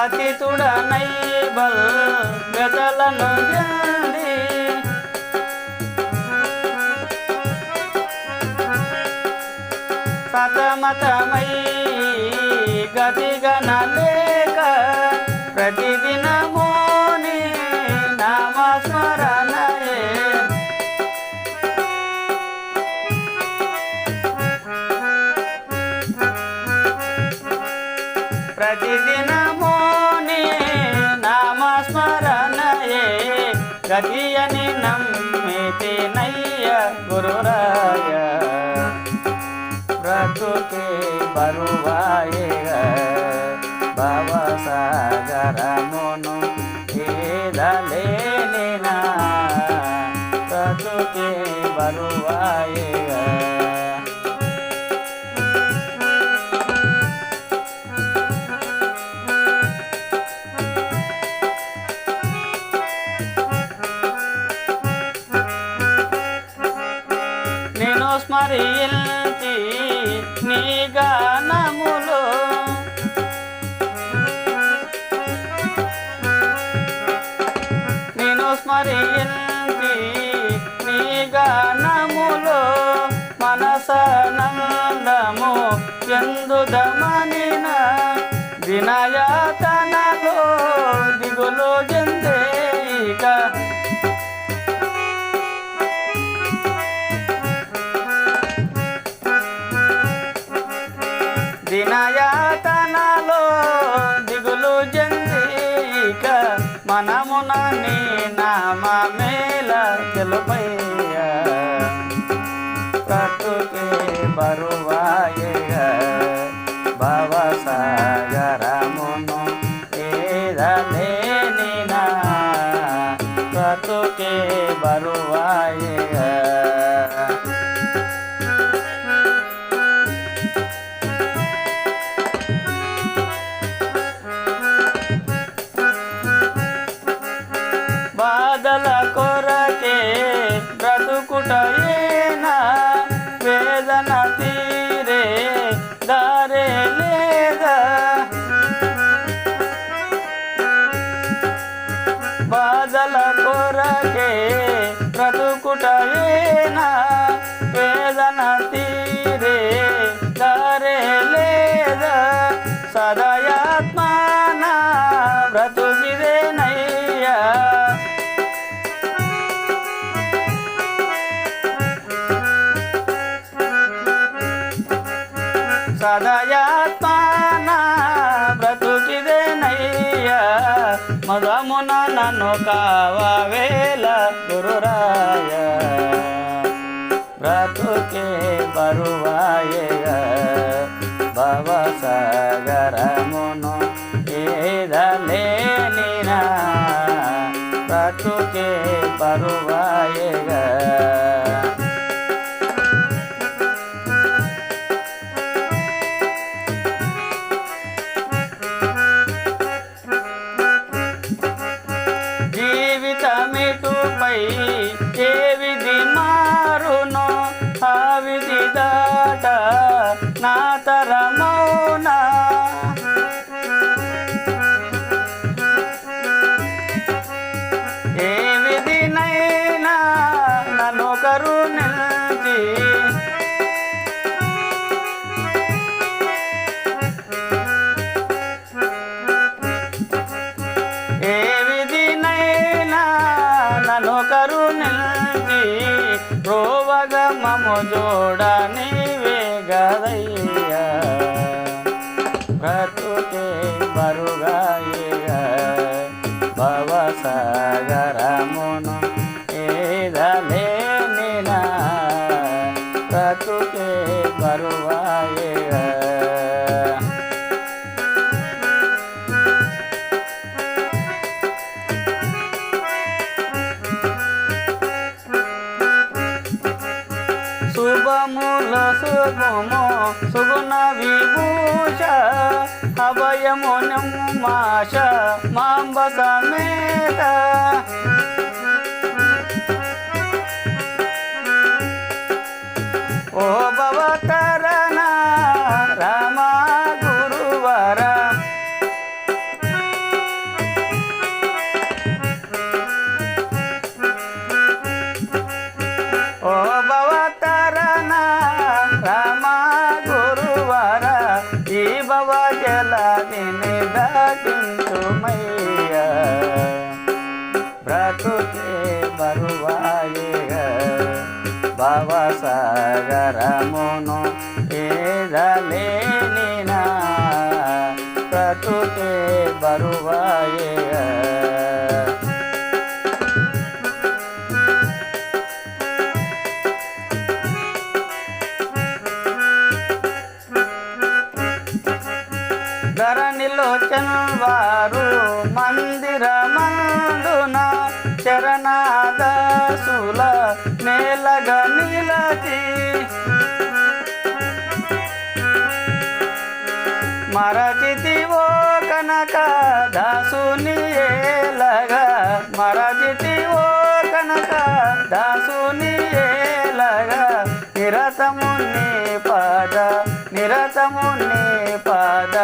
పతితుడనై బల్ గతలను జండి. సతమతమై గతిగణలేక ప్రతిదినమోని నామస్మరణయే. ప్రతిదినమోని గతియని నమ్మితి నయ్య గురురాయ బ్రతుకే బరువాయగ భవసాగరమును స్మరించి నీ గానములో మనసనందము. ఎందుదమనిన వినయాతనలో మేల తెలుపయ్య ప్రకృతి బరువాయగ భవసాగరమును సదయాత్మాన బ్రతుకిదేనయ్యా సదయాత్మాన బ్రతుకిదేనయ్యా మగమున నన్ను కావేల గురురాయ. బ్రతుకే బరువాయ భవసాగరమును ఏదలేనినా బ్రతుకే పరువాయే. ಜೋಡನೆ ವೇಗದಯ್ಯ ಪ್ರಕೃತಿ ಬರುಗಾಯಿಗ శుభముల సుగుణ విభూష అభయము మాష మాంబ సమేత. ఓ భవతరణ జలదిని దాటించుమయ్యా బ్రతుకే బరువాయేగ భవసాగరమును ఏదలేనినా. బ్రతుకే బరువాయేగ వారు మందిర మందున చరణాదాసుల నేలగ నిలచి మరచితివో కనక దాసుని ఏలగా మరచితివో కనక దాసుని ఏలగా నిరతము నీ పద నిరతము నీ పద